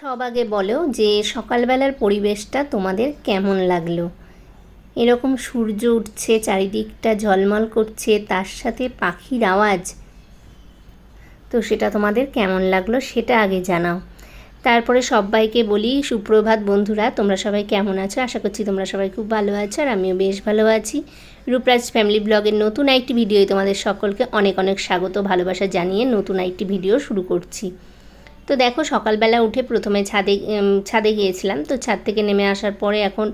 সব আগে বলো যে সকালবেলার পরিবেশটা তোমাদের কেমন লাগল? এরকম সূর্য উঠছে, চারিদিকটা ঝলমল করছে, তার সাথে পাখির আওয়াজ। তো সেটা তোমাদের কেমন লাগল সেটা আগে জানাও। তারপরে সবাইকে বলি, সুপ্রভাত বন্ধুরা, তোমরা সবাই কেমন আছো? আশা করছি তোমরা সবাই খুব ভালো আছো আর আমিও বেশ ভালো আছি। রূপরাজ ফ্যামিলি ব্লগের নতুন একটি ভিডিওয় তোমাদের সকলকে অনেক অনেক স্বাগত, ভালোবাসা জানিয়ে নতুন একটি ভিডিও শুরু করছি। তো দেখো, সকালবেলা উঠে প্রথমে ছাদে ছাদে গিয়েছিলাম। তো ছাদ থেকে নেমে আসার পরে এখন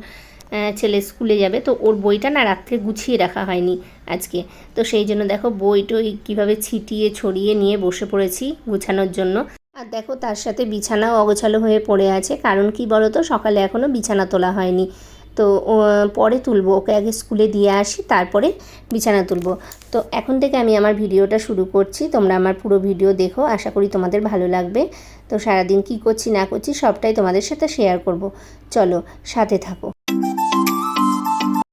ছেলে স্কুলে যাবে। তো ওর বইটা না রাত্রে গুছিয়ে রাখা হয়নি আজকে। তো সেই জন্য দেখো, বই টই কীভাবে ছিটিয়ে, ছড়িয়ে নিয়ে বসে পড়েছি গুছানোর জন্য। আর দেখো, তার সাথে বিছানাও অগোছালো হয়ে পড়ে আছে। কারণ কি বলো তো সকালে এখনও বিছানা তোলা হয়নি। তো পরে তুলবো, ওকে আগে স্কুলে দিয়ে আসি, তারপরে বিছানা তুলবো। তো এখন থেকে আমি আমার ভিডিওটা শুরু করছি, তোমরা আমার পুরো ভিডিও দেখো, আশা করি তোমাদের ভালো লাগবে। তো সারাদিন কি করছি, না করছি, সবটাই তোমাদের সাথে শেয়ার করব। চলো, সাথে থাকো।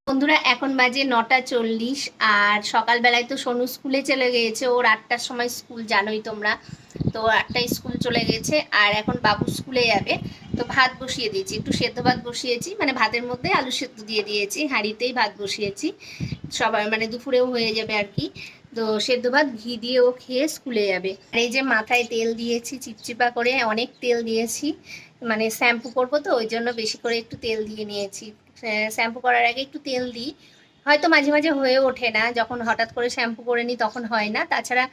বন্ধুরা, এখন বাজে নটা চল্লিশ, আর সকালবেলায় তো সোনু স্কুলে চলে গিয়েছে, ওর আটটার সময় স্কুল, জানোই তোমরা। তো আটটায় স্কুল চলে গেছে, আর এখন বাবু স্কুলে যাবে। তো ভাত বসিয়ে দিয়েছি। একটু সেদ্ধ ভাত বসিয়েছি মানে ভাতের মধ্যে আলু সেদ্ধ দিয়ে দিয়েছি, হাঁড়িতেই ভাত বসিয়েছি। সবাই মানে দুপুরেও হয়ে যাবে আর কি। তো সেদ্ধ ভাত ঘি দিয়ে ও খেয়ে স্কুলে যাবে। আর এই যে মাথায় তেল দিয়েছি, চিপচিপা করে অনেক তেল দিয়েছি মানে শ্যাম্পু করব তো, ওই জন্য বেশি করে একটু তেল দিয়ে নিয়েছি। শ্যাম্পু করার আগে একটু তেল দিই। হয়তো মাঝে মাঝে হয়ে ওঠে না। যখন হঠাৎ করে শ্যাম্পু করে নিই তখন হয় না। তাছাড়া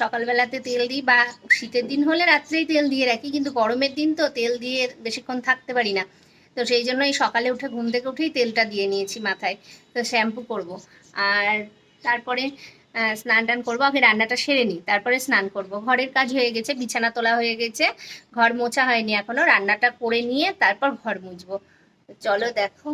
সকালবেলাতে তেল দিই বা শীতের দিন হলে রাত্রেই তেল দিয়ে রাখি। কিন্তু গরমের দিন তো তেল দিয়ে বেশিক্ষণ থাকতে পারি না। তো সেই জন্য এই সকালে উঠে ঘুম থেকে উঠেই তেলটা দিয়ে নিয়েছি মাথায়। তো শ্যাম্পু করব। আর তারপরে স্নান টান করব। আগে রান্নাটা সেরে নিই। তারপরে স্নান করব। ঘরের কাজ হয়ে গেছে, বিছানা তোলা হয়ে গেছে। ঘর মোছা হয়নি এখনও। রান্নাটা করে নিয়ে তারপর ঘর মুছবো। চলো দেখো।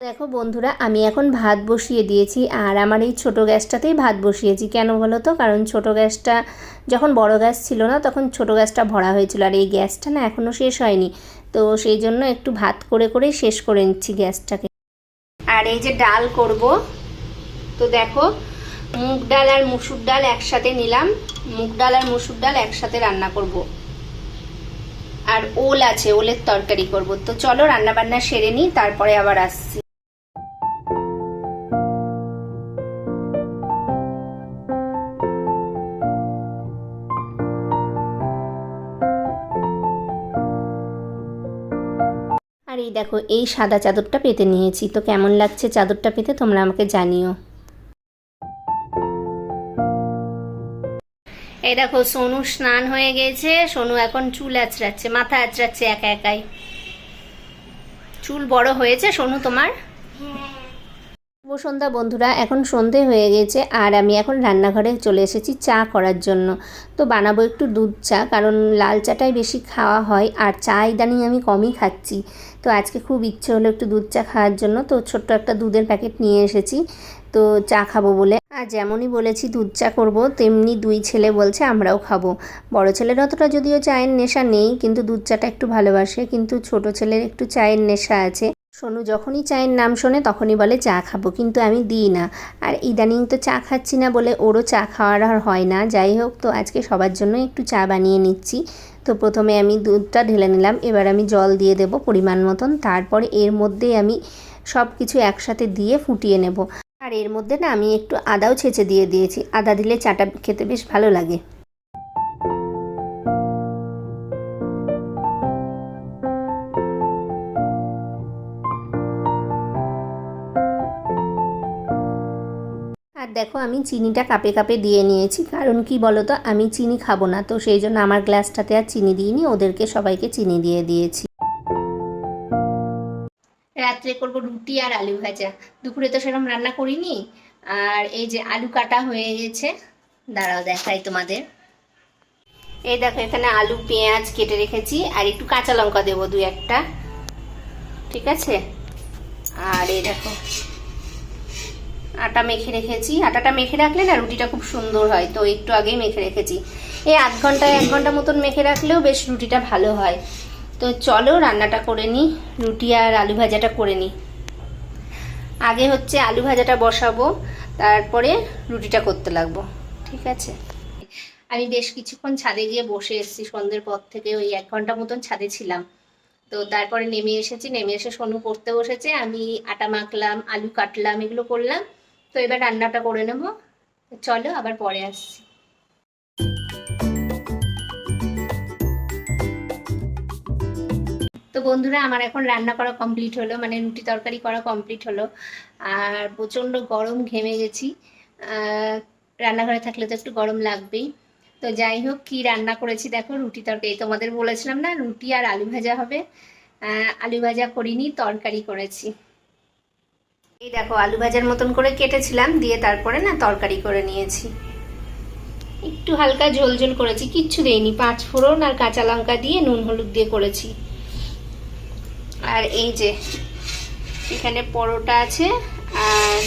দেখো বন্ধুরা, আমি এখন ভাত বসিয়ে দিয়েছি আর আমার এই ছোট গ্যাসটাতেই ভাত বসিয়েছি। কেন বলো তো? কারণ ছোট গ্যাসটা, যখন বড় গ্যাস ছিল না, তখন ছোট গ্যাসটা ভরা হয়েছিল আর এই গ্যাসটা না এখনও শেষ হয়নি। তো সেই জন্য একটু ভাত করে করে শেষ করে নিচ্ছি গ্যাসটাকে। আর এই যে ডাল করব, তো দেখো, মুগ ডাল আর মুসুর ডাল একসাথে নিলাম। মুগ ডাল আর মুসুর ডাল একসাথে রান্না করব। আর ওল আছে, ওলের তরকারি করব। তো চলো রান্না বান্না সেরে নিই, তারপরে আবার আসছি। দেখো, এই সাদা চাদরটা পেতে নিয়েছি। তো কেমন লাগছে চাদরটা পেতে তোমরা আমাকে জানিও। এই দেখো, সোনু স্নান হয়ে গেছে। সোনু এখন চুল আঁচড়াচ্ছে, মাথা আঁচড়াচ্ছে একা একাই। চুল বড় হয়েছে, সোনু তোমার? সন্ধ্যা, বন্ধুরা। এখন সন্ধে হয়ে গেছে আর আমি এখন রান্নাঘরে চলে এসেছি চা করার জন্য। তো বানাবো একটু দুধ চা, কারণ লাল চাটাই বেশি খাওয়া হয় আর চা ইদানিং আমি কমই খাচ্ছি। তো আজকে খুব ইচ্ছে হলো একটু দুধ চা খাওয়ার জন্য। তো ছোট্ট একটা দুধের প্যাকেট নিয়ে এসেছি। তো চা খাব বলে। আর যেমনই বলেছি দুধ চা করব, তেমনি দুই ছেলে বলছে আমরাও খাব। বড় ছেলের অতটা যদিও চায়ের নেশা নেই, কিন্তু দুধ চাটা একটু ভালোবাসে। কিন্তু ছোট ছেলের একটু চায়ের নেশা আছে। সোনু যখনই চায়ের নাম শোনে তখনই বলে, চা খাব কিন্তু আমি দিই না। আর ইদানিং তো চা খাচ্ছি না বলে ওরও চা খাওয়ার আর হয় না। যাই হোক, তো আজকে সবার জন্য একটু চা বানিয়ে নিচ্ছি। তো প্রথমে আমি দুধটা ঢেলে নিলাম। এবার আমি জল দিয়ে দেব পরিমাণ মতন। তারপরে এর মধ্যে আমি সব কিছু একসাথে দিয়ে ফুটিয়ে নেব। আর এর মধ্যে না আমি একটু আদাও ছেঁচে দিয়ে দিয়েছি। আদা দিলে চাটা খেতে বেশ ভালো লাগে। দেখো, আমি চিনিটা কাপে কাপে দিয়ে নিয়েছি। কারণ কি বলো তো আমি চিনি খাব না। তো সেই জন্য আমার গ্লাসটাতে আর চিনি দিইনি, ওদেরকে সবাইকে চিনি দিয়ে দিয়েছি। রাত্রে করব রুটি আর আলু ভাজা। দুপুরে তো সেরকম রান্না করিনি। আর এই যে আলু কাটা হয়ে গেছে। দাঁড়াও, দেখাই তোমাদের। এই দেখো, এখানে আলু, পেঁয়াজ কেটে রেখেছি। আর একটু কাঁচা লঙ্কা দেবো, দু একটা। ঠিক আছে? আর এই দেখো আটা মেখে রেখেছি। আটাটা মেখে রাখলে না রুটিটা খুব সুন্দর হয়। তো একটু আগেই মেখে রেখেছি। এই আধ ঘণ্টা এক ঘণ্টা মতন মেখে রাখলেও বেশ রুটিটা ভালো হয়। তো চলো রান্নাটা করে নিই রুটি আর আলু ভাজাটা করে নিই আগে হচ্ছে আলু ভাজাটা বসাবো, তারপরে রুটিটা করতে লাগবো। ঠিক আছে? আমি বেশ কিছুক্ষণ ছাদে গিয়ে বসে এসেছি। সন্ধ্যের পর থেকে ওই এক ঘণ্টা মতন ছাদে ছিলাম। তো তারপরে নেমে এসেছি। নেমে এসে সোনু পড়তে বসেছে। আমি আটা মাখলাম, আলু কাটলাম, এগুলো করলাম। তো এবার রান্নাটা করে নেব। চলো আবার পরে আসছি। তো বন্ধুরা, আমার এখন রান্না করা কমপ্লিট হলো মানে রুটি তরকারি করা কমপ্লিট হলো। আর প্রচণ্ড গরম ঘেমে গেছি। রান্নাঘরে থাকলে তো একটু গরম লাগবেই। তো যাই হোক, কি রান্না করেছি দেখো, রুটি তরকারি। তোমাদের বলেছিলাম না, রুটি আর আলু ভাজা হবে। আলু ভাজা করিনি, তরকারি করেছি। এই দেখো, আলু ভাজার মতন করে কেটেছিলাম, দিয়ে তারপরে না তরকারি করে নিয়েছি। একটু হালকা ঝোল ঝোল করেছি, কিচ্ছু দেইনি, পাঁচ ফোড়ন আর কাঁচা লঙ্কা দিয়ে নুন হলুদ দিয়ে করেছি। আর এই যে, এখানে পরোটা আছে আর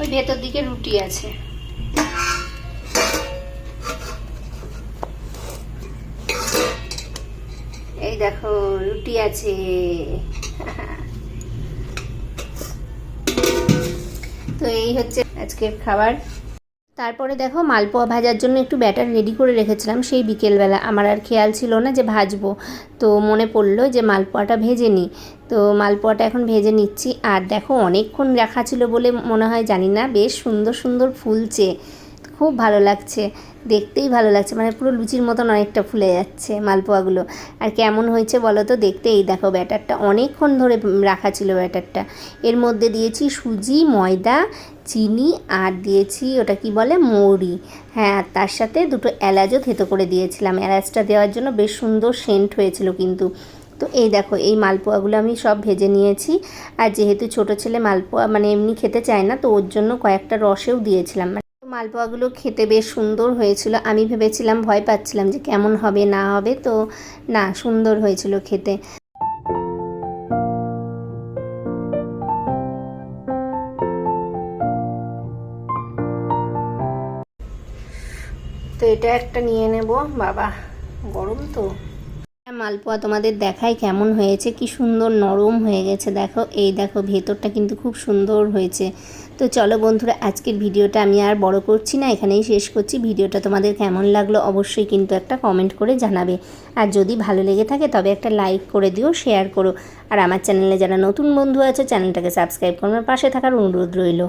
ওই ভেতর দিকে রুটি আছে। এই দেখো, রুটি আছে। হচ্ছে আজকের খাবার। তারপরে দেখো মালপোয়া ভাজার জন্য একটু ব্যাটার রেডি করে রেখেছিলাম সেই বিকেলবেলা। আমার আর খেয়াল ছিল না যে ভাজবো। তো মনে পড়ল যে মালপোয়াটা ভেজে নিই। তো মালপোয়াটা এখন ভেজে নিচ্ছি। আর দেখো অনেকক্ষণ রাখা ছিল বলে মনে হয় জানি না, বেশ সুন্দর সুন্দর ফুলছে। খুব ভালো লাগছে। দেখতেই ভালো লাগছে। মানে পুরো লুচির মতন অনেকটা ফুলে যাচ্ছে মালপোয়াগুলো। আর কেমন হয়েছে বলো তো? দেখতে এই দেখো ব্যাটারটা। অনেকক্ষণ ধরে রাখা ছিল ব্যাটারটা। এর মধ্যে দিয়েছি সুজি, ময়দা, চিনি আর দিয়েছি ওটা কি বলে? মৌরি। হ্যাঁ তার সাথে দুটো এলাচও থেতো করে দিয়েছিলাম। এলাচটা দেওয়ার জন্য বেশ সুন্দর সেন্ট হয়েছিল কিন্তু। তো এই দেখো, এই মালপোয়াগুলো আমি সব ভেজে নিয়েছি। আর যেহেতু ছোট ছেলে মালপোয়া মানে এমনি খেতে চায় না, তো ওর জন্য কয়েকটা রসেও দিয়েছিলাম। মালপোয়াগুলো খেতে বেশ সুন্দর হয়েছিল। আমি ভেবেছিলাম, ভয় পাচ্ছিলাম যে কেমন হবে, না হবে। তো না, সুন্দর হয়েছিল খেতে। তো এটা একটা নিয়ে নেব। বাবা, গরম তো। মালপোয়া তোমাদের দেখায় কেমন হয়েছে? কি সুন্দর নরম হয়ে গেছে। দেখো, এই দেখো, ভেতরটা কিন্তু খুব সুন্দর হয়েছে। তো চলো বন্ধুরা, আজকের ভিডিওটা আমি আর বড় করছি না, এখানেই শেষ করছি। ভিডিওটা তোমাদের কেমন লাগল অবশ্যই কিন্তু একটা কমেন্ট করে জানাবে। আর যদি ভালো লেগে থাকে, তবে একটা লাইক করে দিও শেয়ার করো। আর আমার চ্যানেলে যারা নতুন বন্ধু আছে চ্যানেলটাকে সাবস্ক্রাইব করবার পাশে থাকার অনুরোধ রইল।